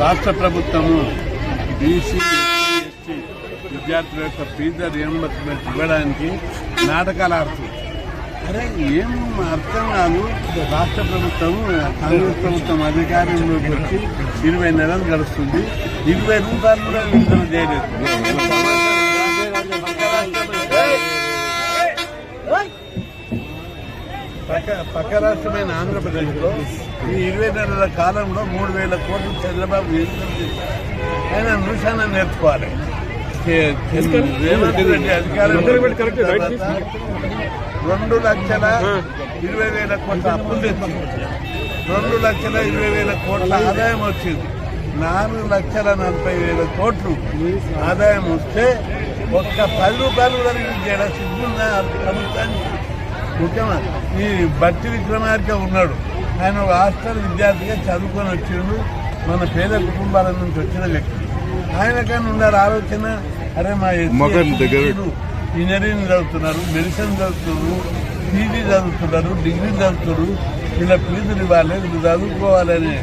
రాష్ట్ర ప్రభుత్వము BC ST విద్యార్థుల యొక్క ఫీజు రియంబర్స్మెంట్ ఇవ్వడానికి నాటకాలు ఆడుతుంది అరే ఏం అర్థం కాదు. రాష్ట్ర ప్రభుత్వం కాంగ్రెస్ ప్రభుత్వం అధికారంలోకి వచ్చి ఇరవై నెలలు గడుస్తుంది. ఇరవై రూపాయలు కూడా విడుదల చేయలేదు. పక్క పక్క రాష్ట్రమైన ఆంధ్రప్రదేశ్లో ఈ ఇరవై నెలల కాలంలో మూడు వేల కోట్లు చంద్రబాబు ఆయన నిమిషాన్ని నేర్చుకోవాలి. చే- చే- రేవంత్ రెడ్డి అధికారం రెండు లక్షల ఇరవై వేల కోట్ల అప్పులు తెచ్చింది. రెండు లక్షల ఇరవై వేల కోట్ల ఆదాయం వచ్చింది. నాలుగు లక్షల నలభై వేల కోట్లు ఆదాయం వస్తే ఒక్క పది రూపాయలు కూడా చేయడం సిగ్గుందా? ప్రభుత్వానికి? ముఖ్యమంత్రి ఈ బట్టి విక్రమార్క ఉన్నాడు. ఆయన ఒక హాస్టల్ విద్యార్థిగా చదువుకొని వచ్చిండు. మన పేద కుటుంబాల నుంచి వచ్చిన వ్యక్తి. ఆయన కానీ ఉండాలి ఆలోచన. అరే మా ఇంజనీరింగ్ చదువుతున్నారు మెడిసిన్ చదువుతున్నారు పీజీ చదువుతున్నారు డిగ్రీ చదువుతున్నారు. ఇలా ఫీజులు ఇవ్వాలి వీళ్ళు చదువుకోవాలని.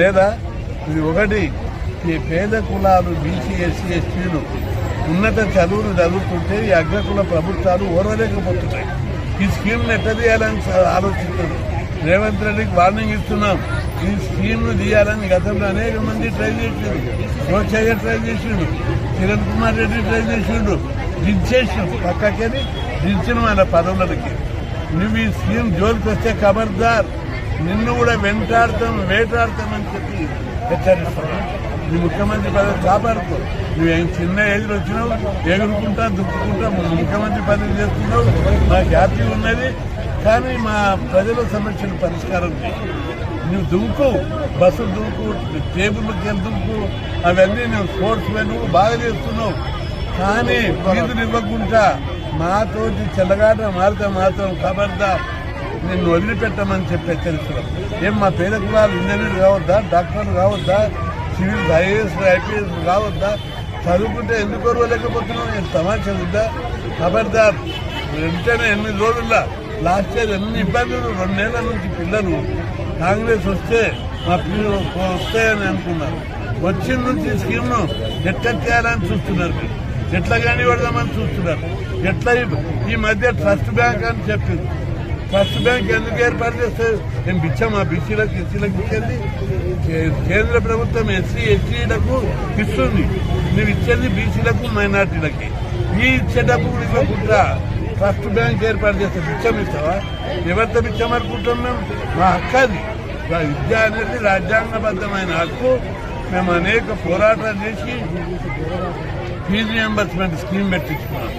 లేదా ఇది ఒకటి. ఈ పేద కులాలు బీసీ ఎస్సీ ఎస్టీలు ఉన్నత చదువులు చదువుతుంటే ఈ అగ్రకుల ప్రభుత్వాలు ఓర్వలేకపోతున్నాయి. ఈ స్కీమ్ని ఎట్లా తీయాలని స- రేవంత్ రెడ్డికి వార్నింగ్ ఇస్తున్నాం. ఈ స్కీమ్ను తీయాలని గతంలో అనేక మంది ట్రై చేసిండు రోచయ్య ట్రై చేసిండు. కిరణ్ కుమార్ రెడ్డి ట్రై చేసిండు. దించేసిండు పక్కకని దించిన మన పదవులకి. నువ్వు ఈ స్కీమ్ జోలికి వస్తే ఖబర్దార్ నిన్ను కూడా వెంటాడతాం వేటాడతామని చెప్పి హెచ్చరిస్తున్నాం. నీ ముఖ్యమంత్రి పదవి కాపాడుకో. నువ్వు చిన్న ఏజ్లో వచ్చినావు ఎగురుకుంటా దుక్కుకుంటా ముఖ్యమంత్రి పదవి చేస్తున్నావు మా హ్యాపీ ఉన్నది కానీ మా ప్రజల సమస్యలు పరిష్కారం నువ్వు దుంకు బస్సు దుంకు టేబుల్ దుంకు అవన్నీ నువ్వు స్పోర్ట్స్ మెన్ బాగా చేస్తున్నావు. కానీ ఫీజులు ఇవ్వకుండా మాతోటి చెల్లగాట మారితే మాత్రం ఖబర్దా నిన్ను వదిలిపెట్టమని చెప్పి హెచ్చరిస్తున్నాం. ఏం మా పేద కులాలు ఇంజనీర్లు కావద్దా డాక్టర్లు కావద్దా? సివిల్ ఐఏఎస్ ఐపీఎస్ రావద్దా? చదువుకుంటే ఎందుకు కొరవలేకపోతున్నావు నేను తమాషా ఉందా ఖబర్దార్ వెంటనే ఎనిమిది రోజుల్లో లాస్ట్ ఇయర్ ఎన్ని ఇబ్బందులు? రెండు నెలల నుంచి పిల్లలు కాంగ్రెస్ వస్తే మా పిల్లలు వస్తాయని అనుకున్నారు. వచ్చిన నుంచి స్కీమ్ను ఎట్లా చేయాలని చూస్తున్నారు మీరు? ఎట్లా కానీ పడదామని చూస్తున్నారు? ఎట్లా ఈ- ఈ మధ్య ట్రస్ట్ బ్యాంక్ అని చెప్పింది. ట్రస్ట్ బ్యాంక్ ఎందుకు ఏర్పాటు చేస్తారు మేము ఇచ్చామా బీసీలకు ఎస్సీలకు ఇచ్చేది కేంద్ర ప్రభుత్వం ఎస్సీ ఎస్టీలకు ఇస్తుంది నువ్వు ఇచ్చేది బీసీలకు మైనార్టీలకి ఈ ఇచ్చేటప్పుడు ఇవ్వకుండా ట్రస్ట్ బ్యాంక్ ఏర్పాటు చేస్తే బిచ్చం ఇస్తావా ఎవరితో బిచ్చం మేము మా హక్కు అది విద్య అనేది రాజ్యాంగబద్ధమైన హక్కు మేము అనేక పోరాటాలు చేసి ఫీజు రియంబర్స్మెంట్ స్కీమ్ పెట్టించుకున్నాం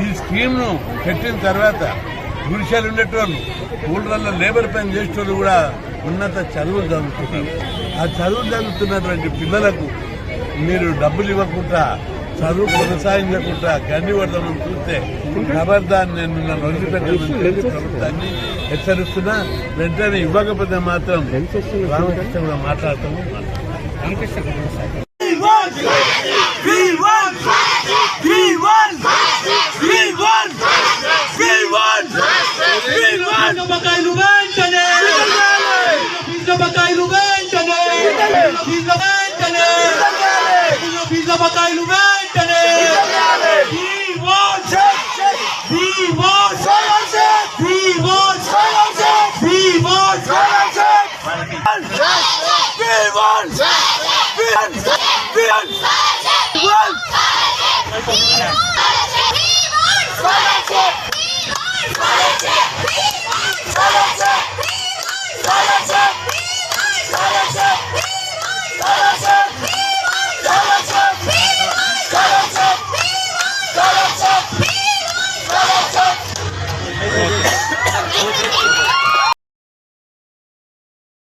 ఈ స్కీమ్ను పెట్టిన తర్వాత గుడిసెలు ఉండేటోళ్ళు. ఊళ్ళల్లో లేబర్ పని చేసేటోళ్ళు కూడా ఉన్నత చదువులు చదువుతున్నారు. ఆ చదువులు చదువుతున్నటువంటి పిల్లలకు మీరు డబ్బులు ఇవ్వకుండా చదువు కొనసాగించకుండా గండి పడదామని చూస్తే ఖబర్దాన్ని నేను చెప్పి ప్రభుత్వాన్ని హెచ్చరిస్తున్నా. వెంటనే ఇవ్వకపోతే మాత్రం రామకృష్ణ కూడా మాట్లాడతాము. We want! We want! We want! We want!